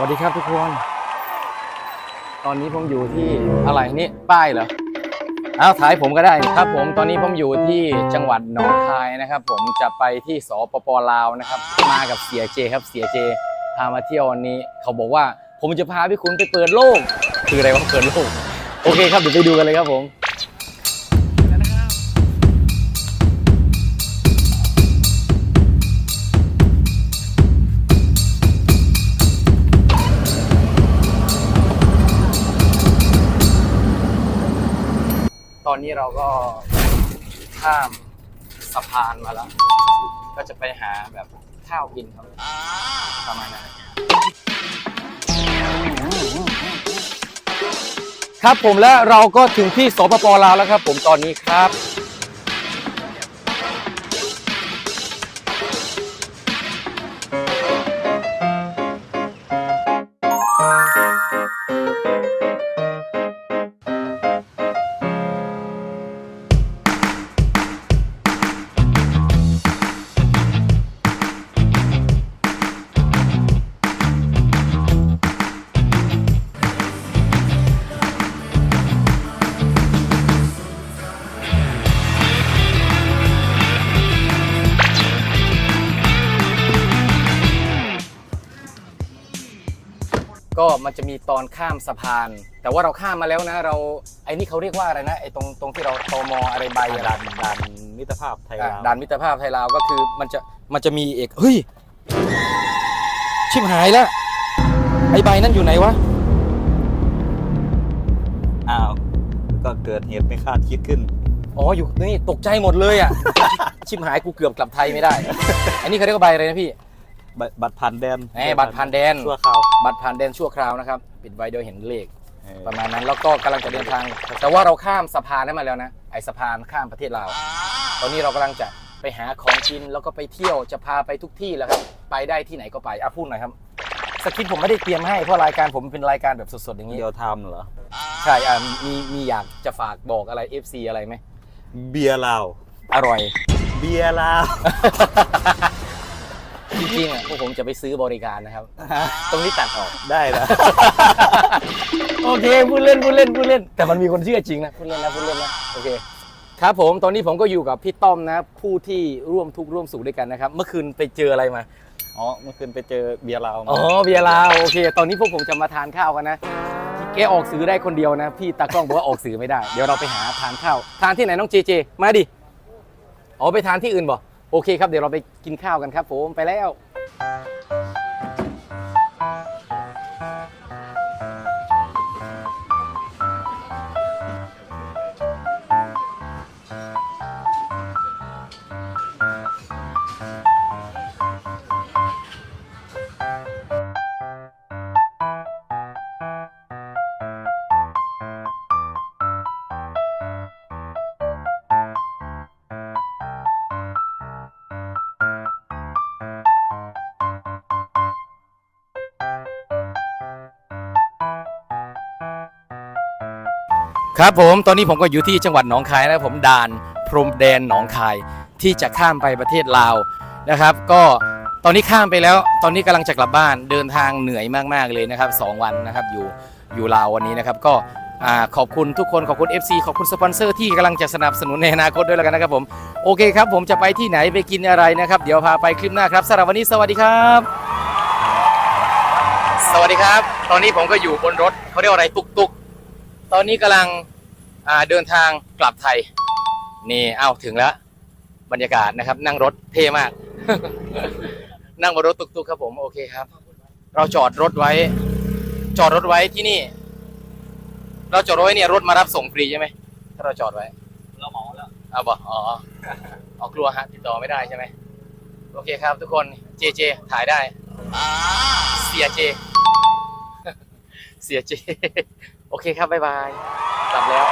วัสดีครับทุกคน ตอนนี้ผมอยู่ที่อะไรนี่ป้ายเหรออ้าวถ่ายผมก็ได้ครับผมตอนนี้ผมอยู่ที่จังหวัดหนองคายนะครับ ผมจะไปที่สปปลาวนะครับ มากับเสียเจครับเสียเจพามาเที่ยววันนี้ เขาบอกว่าผมจะพาพี่คุณไปเปิดโลก คืออะไรวะเปิดโลก โอเคครับเดี๋ยวไปดูกันเลยครับผม ตอนนี้เราก็ข้ามสะพานมาแล้ว ก็จะไปหาแบบข้าวกินครับประมาณนั้นครับผมและเราก็ถึงที่สปปลาวแล้วครับ ผมตอนนี้ครับ ก็มันจะมีตอนข้ามสะพาน แต่ว่าเราข้ามมาแล้วนะ เราไอ้นี่เขาเรียกว่าอะไรนะไอ้ตรงตรงที่เราตมอะไรใบอะดันดันมิตรภาพไทยอะลาวด่านมิตรภาพไทยลาวก็คือมันจะมันจะมีเอกเฮ้ยชิบหายแล้วไอ้ใบนั่นอยู่ไหนวะอ้าวก็เกิดเหตุไม่คาดคิดขึ้นอ๋ออยู่นี่ตกใจหมดเลยอะ ชิบหายกูเกือบกลับไทยไม่ได้ อันนี้เขาเรียกว่าใบอะไรนะพี่ บบัตรผ่านแดนแหมบัตรผ่านแดน ชั่วคราว บัตรผ่านแดนชั่วคราวนะครับปิดไว้เดี๋ยวเห็นเลขเออประมาณนั้นแล้วก็กำลังจะเดินทาง แต่ว่าเราข้ามสะพานนั้นมาแล้วนะไอสะพานข้ามประเทศลาวตอนนี้เรากำลังจะไปหาของกินแล้วก็ไปเที่ยวจะพาไปทุกที่แล้วครับไปได้ที่ไหนก็ไปอะพูดหน่อยครับสคริปต์ผมไม่ได้เตรียมให้เพราะรายการผมเป็นรายการแบบสดๆอย่างนี้เดียวทำเหรอใช่อะมีมีอยากจะฝากบอกอะไร FC อะไรไหมเบียร์ลาวอร่อย เบียร์ลาว จริงๆอะพวกผมจะไปซื้อบริการนะครับ ตรงนี้ตัดออกได้นะโอเคพูดเล่นพูดเล่นพูดเล่น แต่มันมีคนเชื่อจริงนะพูดเล่นนะพูดเล่นนะโอเคครับผมตอนนี้ผมก็อยู่กับพี่ต้อมนะผู้ที่ร่วมทุกข์ร่วมสุขด้วยกันนะครับ เมื่อคืนไปเจออะไรมาอ๋อเมื่อคืนไปเจอเบียร์ลาวมาอ๋อเบียร์ลาวโอเค ตอนนี้พวกผมจะมาทานข้าวกันนะแกออกสื่อได้คนเดียวนะ พี่ตากล้องบอกว่าออกสื่อไม่ได้ เดี๋ยวเราไปหาทานข้าวทานที่ไหนน้องเจเจ มาดิอ๋อไปทานที่อื่นบ่ โอเคครับเดี๋ยวเราไปกินข้าวกันครับผมไปแล้ว ครับผมตอนนี้ผมก็อยู่ที่จังหวัดหนองคายนะครับผมด่านพรมแดนหนองคายที่จะข้ามไปประเทศลาวนะครับ ก็ตอนนี้ข้ามไปแล้ว ตอนนี้กำลังจะกลับบ้านเดินทางเหนื่อยมากๆเลยนะครับสองวันนะครับอยู่อยู่ลาววันนี้นะครับ ก็อ่าขอบคุณทุกคนขอบคุณ FC ขอบคุณสปอนเซอร์ที่กำลังจะสนับสนุนในอนาคตด้วยแล้วกันนะครับผมโอเคครับ ผมจะไปที่ไหนไปกินอะไรนะครับ เดี๋ยวพาไปคลิปหน้าครับสำหรับวันนี้สวัสดีครับ สวัสดีครับ ตอนนี้ผมก็อยู่บนรถเขาเรียกว่าอะไรตุกตุก ตอนนี้กำลังอ่าเดินทางกลับไทย นี่เอ้าถึงแล้ว บรรยากาศนะครับ นั่งรถเท่มาก นั่งบนรถตุกๆครับผมโอเคครับ เราจอดรถไว้ จอดรถไว้ที่นี่ เราจอดรถไว้เนี่ยรถมารับส่งฟรีใช่ไหมถ้าเราจอดไว้เราเหมาแล้วเอาบอกอ๋อเอากลัวฮะติดต่อไม่ได้ใช่ไหมโอเคครับ ทุกคนเจเจถ่ายได้เสียเจ เสียเจ โอเคครับบ๊ายบายกลับแล้ว